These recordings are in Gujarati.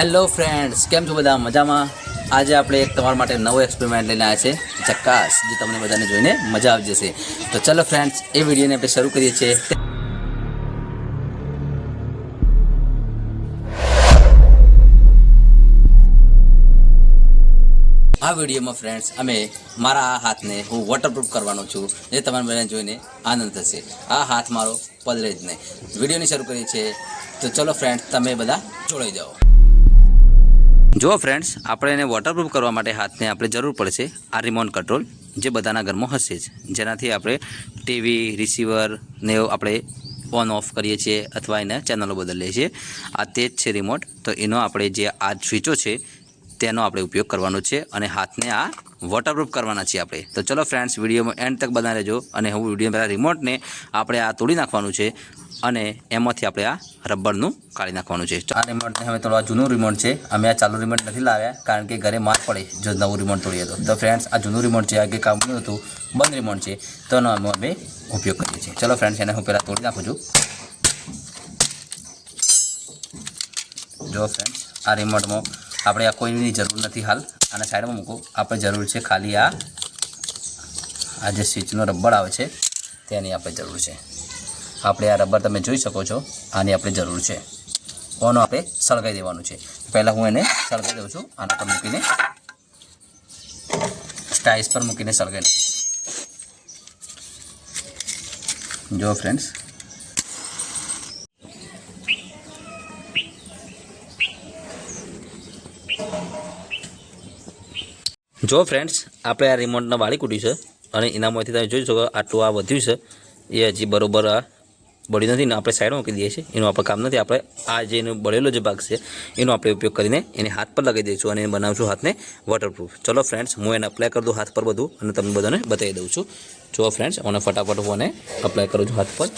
હેલો ફ્રેન્ડ્સ કેમ છો બધા? મજામાં? આજે આપણે એક તમારા માટે નવો એક્સપેરિમેન્ટ લઈને આવ્યા છે ચક્કાસ જે તમને બધાને જોઈને મજા આવી જશે. તો ચલો ફ્રેન્ડ્સ એ વિડીયોને આપણે શરૂ કરીએ છીએ. આ વિડીયોમાં ફ્રેન્ડ્સ અમે મારા આ હાથને હું વોટરપ્રૂફ કરવાનો છું. જે તમારે બધાને જોઈને આનંદ થશે. આ હાથ મારો પલરે જ નહીં. વિડીયોની શરૂ કરીએ છીએ. તો ચલો ફ્રેન્ડ્સ તમે બધા જોડાઈ જાઓ. જો ફ્રેન્ડ્સ આપણે એને વોટરપ્રૂફ કરવા માટે હાથને આપણે જરૂર પડશે આ રિમોટ કંટ્રોલ જે બધાના ઘરમાં હશે જ. જેનાથી આપણે ટીવી રિસીવર ને આપણે ઓન ઓફ કરીએ છીએ અથવા એને ચેનલો બદલીએ છીએ. આ તે જ છે રિમોટ તો એનો આપણે જે આ સ્વિચો છે, તેનો આપણે ઉપયોગ કરવાનો છે અને હાથને આ વોટરપ્રૂફ કરવાના છીએ આપણે. તો ચલો ફ્રેન્ડ્સ વિડીયોમાં એન્ડ તક બના રહેજો અને હું વીડિયો પહેલાં રિમોટને આપણે આ તોડી નાખવાનું છે અને એમાંથી આપણે આ રબરનું કાઢી નાખવાનું છે. આ રિમોટને હવે થોડું આ જૂનું રિમોટ છે. અમે આ ચાલુ રિમોટ નથી લાવ્યા કારણ કે ઘરે માર પડે જો નવું રિમોટ તોડીએ તો. તો ફ્રેન્ડ્સ આ જૂનું રિમોટ છે, આગે કામનું હતું, બંધ રિમોટ છે. તો એનો અમે ઉપયોગ કરીએ છીએ. ચલો ફ્રેન્ડ્સ એને હું પહેલાં તોડી નાખું છું. જો ફ્રેન્ડ્સ આ રિમોટમાં આપણે આ કોઈની જરૂર નથી હાલ. આને સાઈડમાં મૂકો. આપણે જરૂર છે ખાલી આ આ જે સ્વિચનો રબર આવે છે, તેની આપણે જરૂર છે. આપણે આ રબર તમે જોઈ શકો છો, આની આપણે જરૂર છે. ઓનો આપણે સળગાઈ દેવાનું છે. પહેલાં હું એને સળગાવી દઉં છું. આના પર મૂકીને સ્ટાઇસ પર મૂકીને સળગાવી જો ફ્રેન્ડ્સ જો ફ્રેન્ડ્સ આપણે આ રિમોટને વાળી કૂટ્યું છે અને એનામાંથી તમે જોઈ શકો આટલું આ વધ્યું છે. એ હજી બરોબર આ બળ્યું નથી ને આપણે સાઈડમાં મૂકી દઈએ છીએ. એનું આપણે કામ નથી. આપણે આ જે એનો બળેલો જે ભાગ છે, એનો આપણે ઉપયોગ કરીને એને હાથ પર લગાવી દઈશું અને બનાવશું હાથને વોટરપ્રૂફ ચલો ફ્રેન્ડ્સ હું એને અપ્લાય કરી દઉં હાથ પર બધું અને તમને બધાને બતાવી દઉં છું. જો ફ્રેન્ડ્સ અને ફટાફટ હું એને અપ્લાય કરું છું હાથ પર.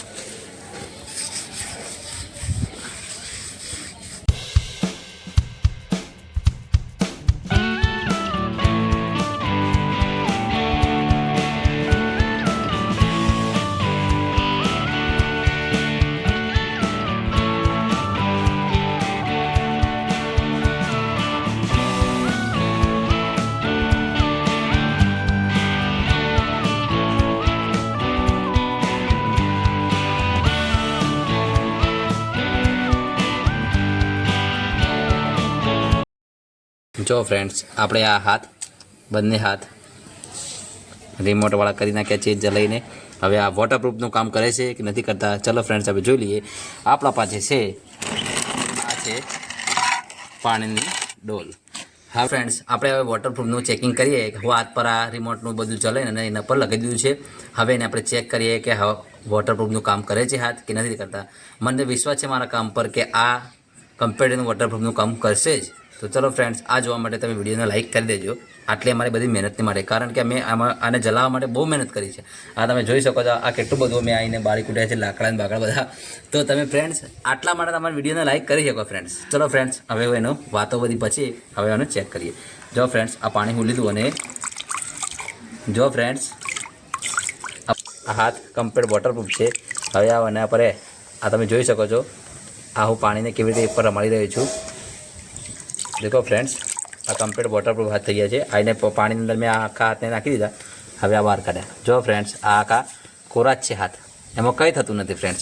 જો ફ્રેન્ડ્સ આપણે આ હાથ, બંને હાથ રિમોટવાળા કરી નાખ્યા છે લઈને. હવે આ વોટરપ્રૂફનું કામ કરે છે કે નથી કરતા? ચલો ફ્રેન્ડ્સ આપણે જોઈ લઈએ. આપણા પાસે છે, આ છે પાણીની ડોલ. હા ફ્રેન્ડ્સ આપણે હવે વોટરપ્રૂફનું ચેકિંગ કરીએ કે હું હાથ પર આ રિમોટનું બધું ચલે અને એના પર લગાવી દીધું છે. હવે એને આપણે ચેક કરીએ કે હા વોટરપ્રૂફનું કામ કરે છે હાથ કે નથી કરતા? મને વિશ્વાસ છે મારા કામ પર કે આ કમ્પ્યુટરનું વોટરપ્રૂફનું કામ કરશે જ. તો ચલો ફ્રેન્ડ્સ આ જોવા માટે તમે વિડીયોને લાઇક કરી દેજો. આટલી અમારી બધી મહેનતની માટે. કારણ કે અમે આમાં આને જલાવવા માટે બહુ મહેનત કરી છે. આ તમે જોઈ શકો છો, આ કેટલું બધું મેં આવીને બારી કૂટ્યા છે લાકડા બાકડા બધા. તો તમે ફ્રેન્ડ્સ આટલા માટે તમારા વિડીયોને લાઇક કરી શકો ફ્રેન્ડ્સ ચલો ફ્રેન્ડ્સ હવે એનો વાતો બધી પછી, હવે એનો ચેક કરીએ. જો ફ્રેન્ડ્સ આ પાણી હું લીધું અને જો ફ્રેન્ડ્સ આ હાથ કમ્પ્લીટ વોટરપ્રૂફ છે. હવે આ એના પર, આ તમે જોઈ શકો છો, આ હું પાણીને કેવી રીતે ઉપર રમાડી રહ્યો છું. દેખો ફ્રેન્ડ્સ આ કમ્પ્લીટ વોટરપ્રૂફ હાથ થઈ ગયા છે. આને પાણીની અંદર મેં આખા હાથને નાખી દીધા. હવે આ બહાર કાઢ્યા જો ફ્રેન્ડ્સ આ આખા કોરા છે હાથ. એમાં કંઈ થતું નથી ફ્રેન્ડ્સ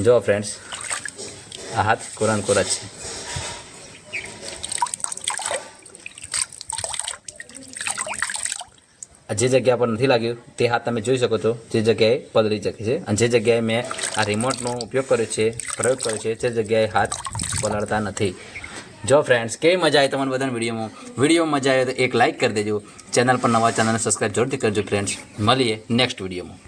જો ફ્રેન્ડ્સ આ હાથ કોરાન કોરા છે. જે જગ્યા પર નથી લાગ્યું, તે હાથ તમે જોઈ શકો છો. જે જગ્યાએ પલળી શકે છે. અને જે જગ્યાએ મેં આ રિમોટનો ઉપયોગ કર્યો છે, પ્રયોગ કર્યો છે, તે જગ્યાએ હાથ પલળતા નથી. જો ફ્રેન્ડ્સ કેવી મજા આવી તમને બધાને વિડીયોમાં? વીડિયો મજા આવે તો એક લાઇક કરી દેજો. ચેનલ પર નવા ચેનલને સબસ્ક્રાઈબ જરૂરથી કરજો ફ્રેન્ડ્સ મળીએ નેક્સ્ટ વિડીયોમાં.